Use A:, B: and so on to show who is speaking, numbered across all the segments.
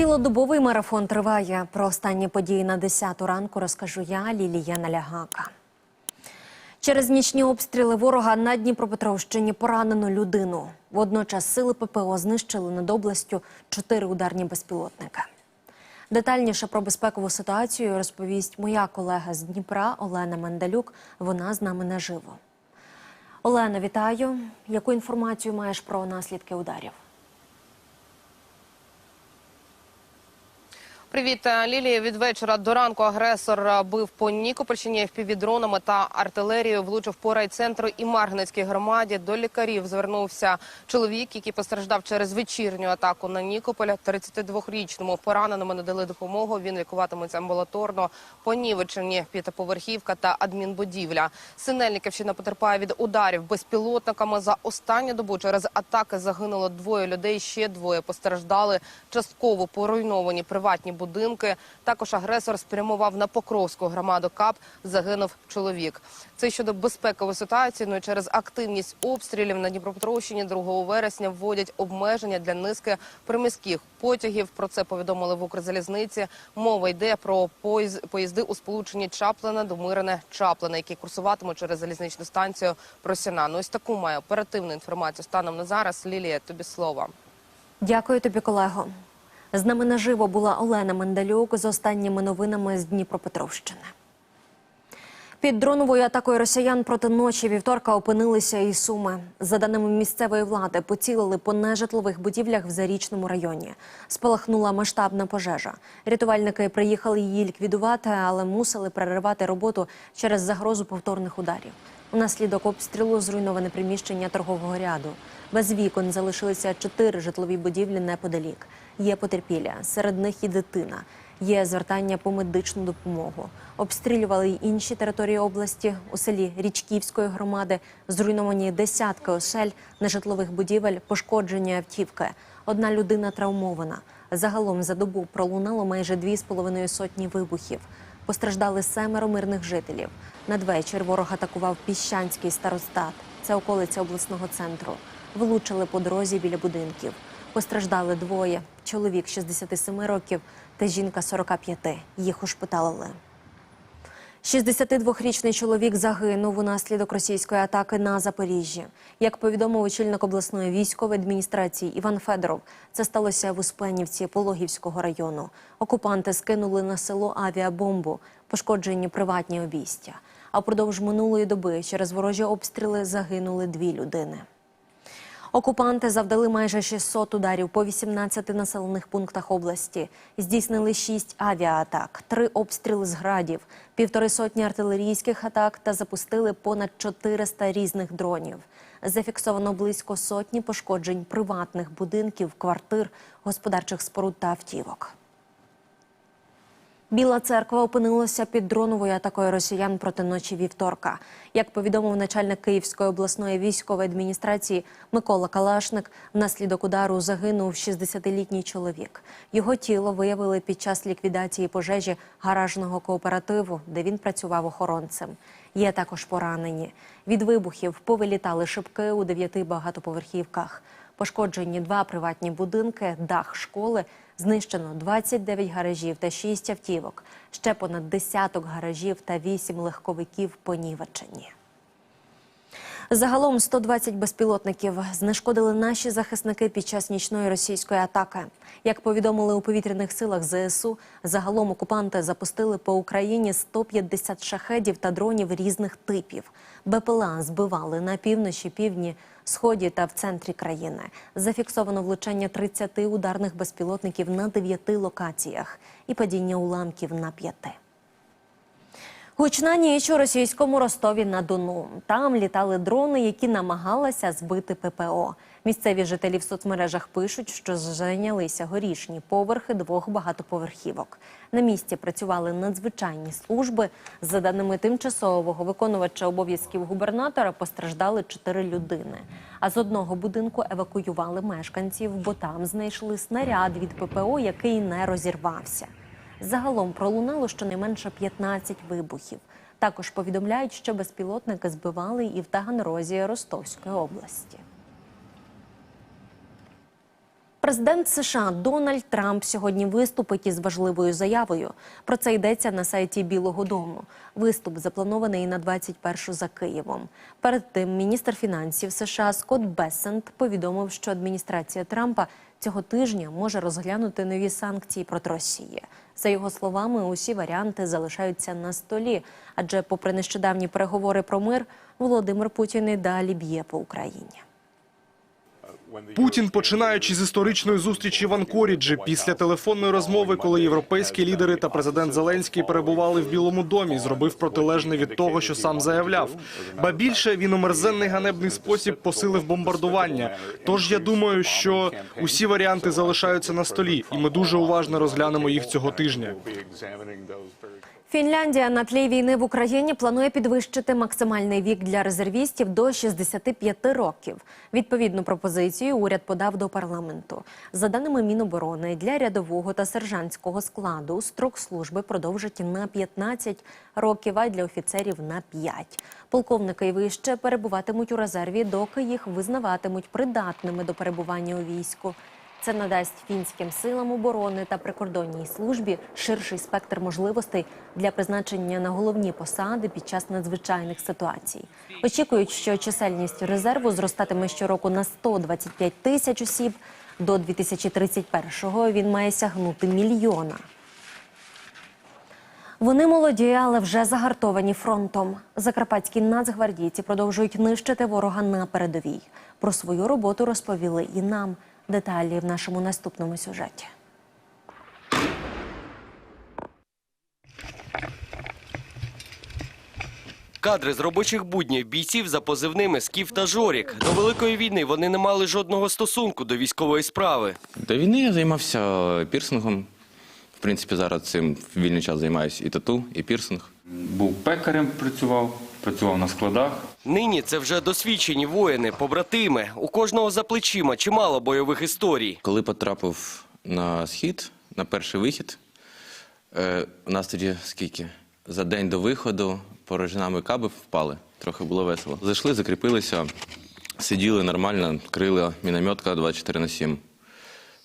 A: Цілодобовий марафон триває. Про останні події на 10 ранку розкажу я, Лілія Налягака. Через нічні обстріли ворога на Дніпропетровщині поранено людину. Водночас сили ППО знищили над областю чотири ударні безпілотники. Детальніше про безпекову ситуацію розповість моя колега з Дніпра Олена Мендалюк. Вона з нами наживо. Олена, вітаю. Яку інформацію маєш про наслідки ударів?
B: Привіт, е, Лілія. Від вечора до ранку агресор е, бив по Нікопольщині впівдронами та артилерією. Влучив по райцентру і Маргинецькій громаді. До лікарів звернувся чоловік, який постраждав через вечірню атаку на Нікополя. 32-річному пораненому надали допомогу. Він лікуватиметься амбулаторно. Понівечені п'ятиповерхівка та адмінбудівля. Синельниківщина потерпає від ударів безпілотниками. За останню добу через атаки загинуло двоє людей. Ще двоє постраждали. Частково поруйновані приватні будинки. Також агресор спрямував на Покровську громаду КАП. Загинув чоловік. Це щодо безпекової ситуації. Ну і через активність обстрілів на Дніпропетровщині 2 вересня вводять обмеження для низки приміських потягів. Про це повідомили в Укрзалізниці. Мова йде про поїз- поїзди у сполученні Чаплина до Мирине Чаплина, які курсуватимуть через залізничну станцію Просяна. Ну ось таку має оперативну інформацію станом на зараз. Лілія, тобі слово.
A: Дякую тобі, колего. З нами наживо була Олена Мендалюк з останніми новинами з Дніпропетровщини. Під дроновою атакою росіян проти ночі вівторка опинилися і суми. За даними місцевої влади, поцілили по нежитлових будівлях в Зарічному районі. Спалахнула масштабна пожежа. Рятувальники приїхали її ліквідувати, але мусили переривати роботу через загрозу повторних ударів. Унаслідок обстрілу зруйноване приміщення торгового ряду. Без вікон залишилися чотири житлові будівлі неподалік. Є потерпіля, серед них і дитина. Є звертання по медичну допомогу. Обстрілювали й інші території області. У селі Річківської громади зруйновані десятки осель, нежитлових будівель, пошкоджені автівки. Одна людина травмована. Загалом за добу пролунало майже дві з половиною сотні вибухів. Постраждали семеро мирних жителів. Надвечір ворог атакував Піщанський старостат. Це околиця обласного центру. Влучили по дорозі біля будинків. Постраждали двоє: чоловік 67 років та жінка 45. Їх ушпиталили. 62-річний чоловік загинув унаслідок російської атаки на Запоріжжі. Як повідомив очільник обласної військової адміністрації Іван Федоров, це сталося в Успенівці Пологівського району. Окупанти скинули на село авіабомбу, пошкоджені приватні обійстя. А впродовж минулої доби через ворожі обстріли загинули дві людини. Окупанти завдали майже 600 ударів по 18 населених пунктах області. Здійснили 6 авіаатак, 3 обстріли з градів, півтори сотні артилерійських атак та запустили понад 400 різних дронів. Зафіксовано близько сотні пошкоджень приватних будинків, квартир, господарчих споруд та автівок. Біла церква опинилася під дроновою атакою росіян проти ночі вівторка. Як повідомив начальник Київської обласної військової адміністрації Микола Калашник, внаслідок удару загинув 60-літній чоловік. Його тіло виявили під час ліквідації пожежі гаражного кооперативу, де він працював охоронцем. Є також поранені. Від вибухів повилітали шибки у дев'яти багатоповерхівках. Пошкоджені два приватні будинки, дах школи. Знищено 29 гаражів та 6 автівок. Ще понад десяток гаражів та 8 легковиків понівечені. Загалом 120 безпілотників знешкодили наші захисники під час нічної російської атаки. Як повідомили у повітряних силах ЗСУ, загалом окупанти запустили по Україні 150 шахедів та дронів різних типів. БПЛА збивали на півночі, півдні, сході та в центрі країни. Зафіксовано влучання 30 ударних безпілотників на 9 локаціях і падіння уламків на 5. Гучна ніч у російському Ростові на Дону. Там літали дрони, які намагалися збити ППО. Місцеві жителі в соцмережах пишуть, що зайнялися горішні поверхи двох багатоповерхівок. На місці працювали надзвичайні служби. За даними тимчасового виконувача обов'язків губернатора, постраждали чотири людини. А з одного будинку евакуювали мешканців, бо там знайшли снаряд від ППО, який не розірвався. Загалом пролунало щонайменше 15 вибухів. Також повідомляють, що безпілотники збивали і в Таганрозі Ростовської області. Президент США Дональд Трамп сьогодні виступить із важливою заявою. Про це йдеться на сайті Білого Дому. Виступ запланований на 21-шу за Києвом. Перед тим міністр фінансів США Скотт Бессент повідомив, що адміністрація Трампа цього тижня може розглянути нові санкції проти Росії. За його словами, усі варіанти залишаються на столі, адже, попри нещодавні переговори про мир, Володимир Путін і далі б'є по Україні.
C: Путін, починаючи з історичної зустрічі в Анкоріджі, після телефонної розмови, коли європейські лідери та президент Зеленський перебували в Білому домі, зробив протилежне від того, що сам заявляв. Ба більше він у мерзенний ганебний спосіб посилив бомбардування. Тож я думаю, що усі варіанти залишаються на столі, і ми дуже уважно розглянемо їх цього тижня.
A: Фінляндія на тлі війни в Україні планує підвищити максимальний вік для резервістів до 65 років. Відповідну пропозицію уряд подав до парламенту. За даними Міноборони, для рядового та сержантського складу строк служби продовжать на 15 років, а для офіцерів на 5. Полковники і вище перебуватимуть у резерві, доки їх визнаватимуть придатними до перебування у війську. Це надасть фінським силам оборони та прикордонній службі ширший спектр можливостей для призначення на головні посади під час надзвичайних ситуацій. Очікують, що чисельність резерву зростатиме щороку на 125 тисяч осіб. До 2031-го він має сягнути мільйона. Вони молоді, але вже загартовані фронтом. Закарпатські нацгвардійці продовжують нищити ворога на передовій. Про свою роботу розповіли і нам. Деталі в нашому наступному сюжеті.
D: Кадри з робочих буднів бійців за позивними Скіф та Жорік. До великої війни вони не мали жодного стосунку до військової справи.
E: До війни я займався пірсингом. В принципі, зараз цим в вільний час займаюся і тату, і пірсинг.
F: Був пекарем, працював, працював на складах.
D: Нині це вже досвідчені воїни, побратими. У кожного за плечима чимало бойових історій.
E: Коли потрапив на схід, на перший вихід, е, у нас тоді скільки? За день до виходу порожнами каби впали. Трохи було весело. Зайшли, закріпилися, сиділи нормально, крила мінометка 24 на 7.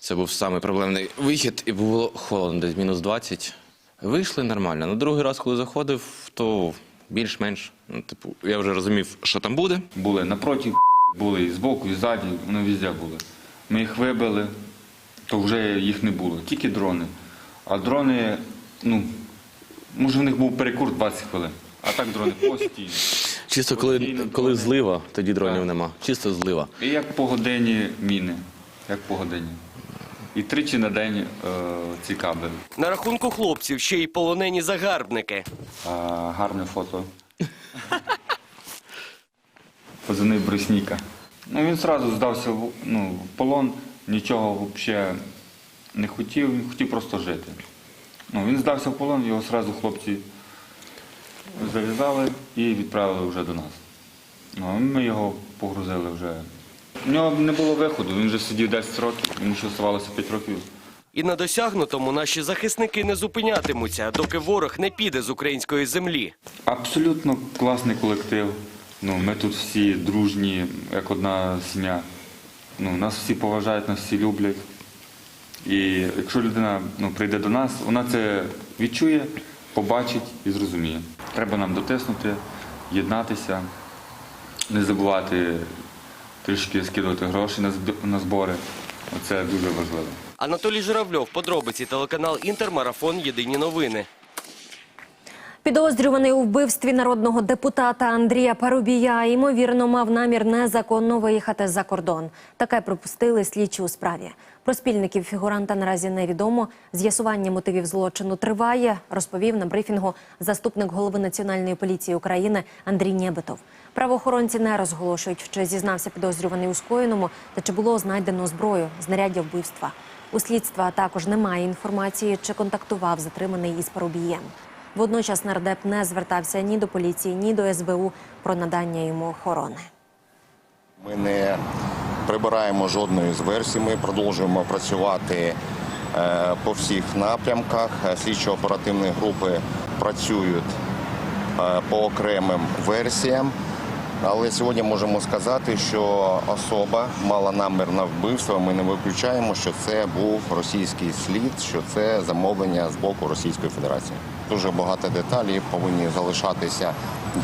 E: Це був самий проблемний вихід, і було холодно, десь мінус 20. Вийшли нормально. На другий раз, коли заходив, то більш-менш, ну, типу, я вже розумів, що там буде.
F: Були напроти, були і збоку, і ззаді, вони везде були. Ми їх вибили, то вже їх не було. Тільки дрони. А дрони, ну, може в них був перекур 20 хвилин. А так дрони постійно.
E: Чисто коли,
F: Постійно
E: коли
F: дрони.
E: злива, тоді дронів
F: Так.
E: нема. Чисто злива.
F: І як по годині міни. Як по годині. І тричі на день е, ці кабелі.
D: На рахунку хлопців ще й полонені загарбники.
F: Гарне фото. Позивний Брусніка. Ну, він одразу здався в, ну, в полон, нічого взагалі не хотів, він хотів просто жити. Ну, він здався в полон, його одразу хлопці зав'язали і відправили вже до нас. Ну, ми його погрузили вже. У нього не було виходу, він вже сидів 10 років, йому ще залишилося 5 років.
D: І на досягнутому наші захисники не зупинятимуться, доки ворог не піде з української землі.
F: Абсолютно класний колектив. Ну, ми тут всі дружні, як одна сім'я. Ну, нас всі поважають, нас всі люблять. І якщо людина ну, прийде до нас, вона це відчує, побачить і зрозуміє. Треба нам дотиснути, єднатися, не забувати трішки скидувати гроші на зб- на збори. Оце дуже важливо.
D: Анатолій Журавльов, подробиці, телеканал Інтермарафон. Єдині новини.
A: Підозрюваний у вбивстві народного депутата Андрія Парубія ймовірно мав намір незаконно виїхати за кордон. Таке припустили слідчі у справі. Про спільників фігуранта наразі невідомо. З'ясування мотивів злочину триває, розповів на брифінгу заступник голови національної поліції України Андрій Нєбетов. Правоохоронці не розголошують, чи зізнався підозрюваний у скоєному та чи було знайдено зброю, знаряддя вбивства. У слідства також немає інформації, чи контактував затриманий із Парубієм. Водночас нардеп не звертався ні до поліції, ні до СБУ про надання йому охорони.
G: Ми не прибираємо жодної з версій. Ми продовжуємо працювати е, по всіх напрямках. Слідчо-оперативні групи працюють е, по окремим версіям. Але сьогодні можемо сказати, що особа мала намір на вбивство. Ми не виключаємо, що це був російський слід, що це замовлення з боку Російської Федерації. Дуже багато деталей повинні залишатися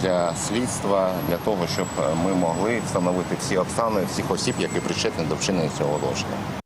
G: для слідства, для того, щоб ми могли встановити всі обставини всіх осіб, які причетні до вчинення цього злочину.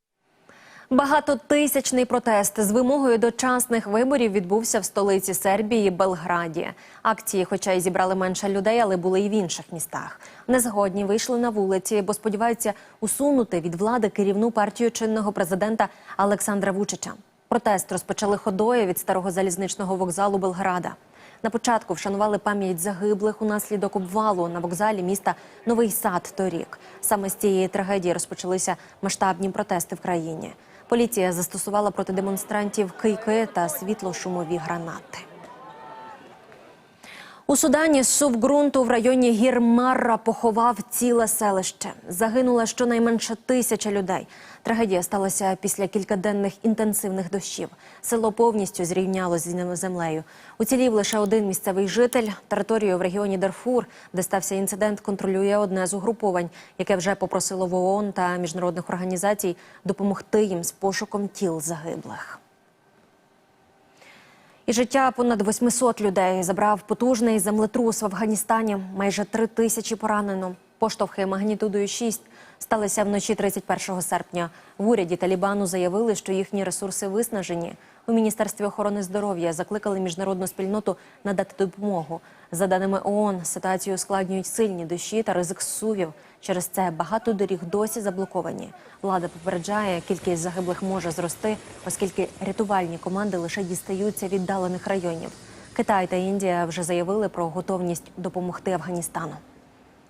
A: Багатотисячний протест з вимогою дочасних виборів відбувся в столиці Сербії Белграді. Акції, хоча й зібрали менше людей, але були і в інших містах. Незгодні вийшли на вулиці, бо сподіваються усунути від влади керівну партію чинного президента Олександра Вучича. Протест розпочали ходою від старого залізничного вокзалу Белграда. На початку вшанували пам'ять загиблих унаслідок обвалу на вокзалі міста Новий Сад торік. Саме з цієї трагедії розпочалися масштабні протести в країні. Поліція застосувала проти демонстрантів кийки та світло-шумові гранати. У Судані зсув ґрунту в районі гір Марра поховав ціле селище. Загинула щонайменше тисяча людей. Трагедія сталася після кількаденних інтенсивних дощів. Село повністю зрівняло з землею. Уцілів лише один місцевий житель. Територію в регіоні Дарфур, де стався інцидент, контролює одне з угруповань, яке вже попросило в ООН та міжнародних організацій допомогти їм з пошуком тіл загиблих. І життя понад 800 людей забрав потужний землетрус в Афганістані. Майже три тисячі поранено. Поштовхи магнітудою 6 сталися вночі 31 серпня. В уряді Талібану заявили, що їхні ресурси виснажені. У міністерстві охорони здоров'я закликали міжнародну спільноту надати допомогу. За даними ООН, ситуацію ускладнюють сильні дощі та ризик сувів. Через це багато доріг досі заблоковані. Влада попереджає, кількість загиблих може зрости, оскільки рятувальні команди лише дістаються віддалених районів. Китай та Індія вже заявили про готовність допомогти Афганістану.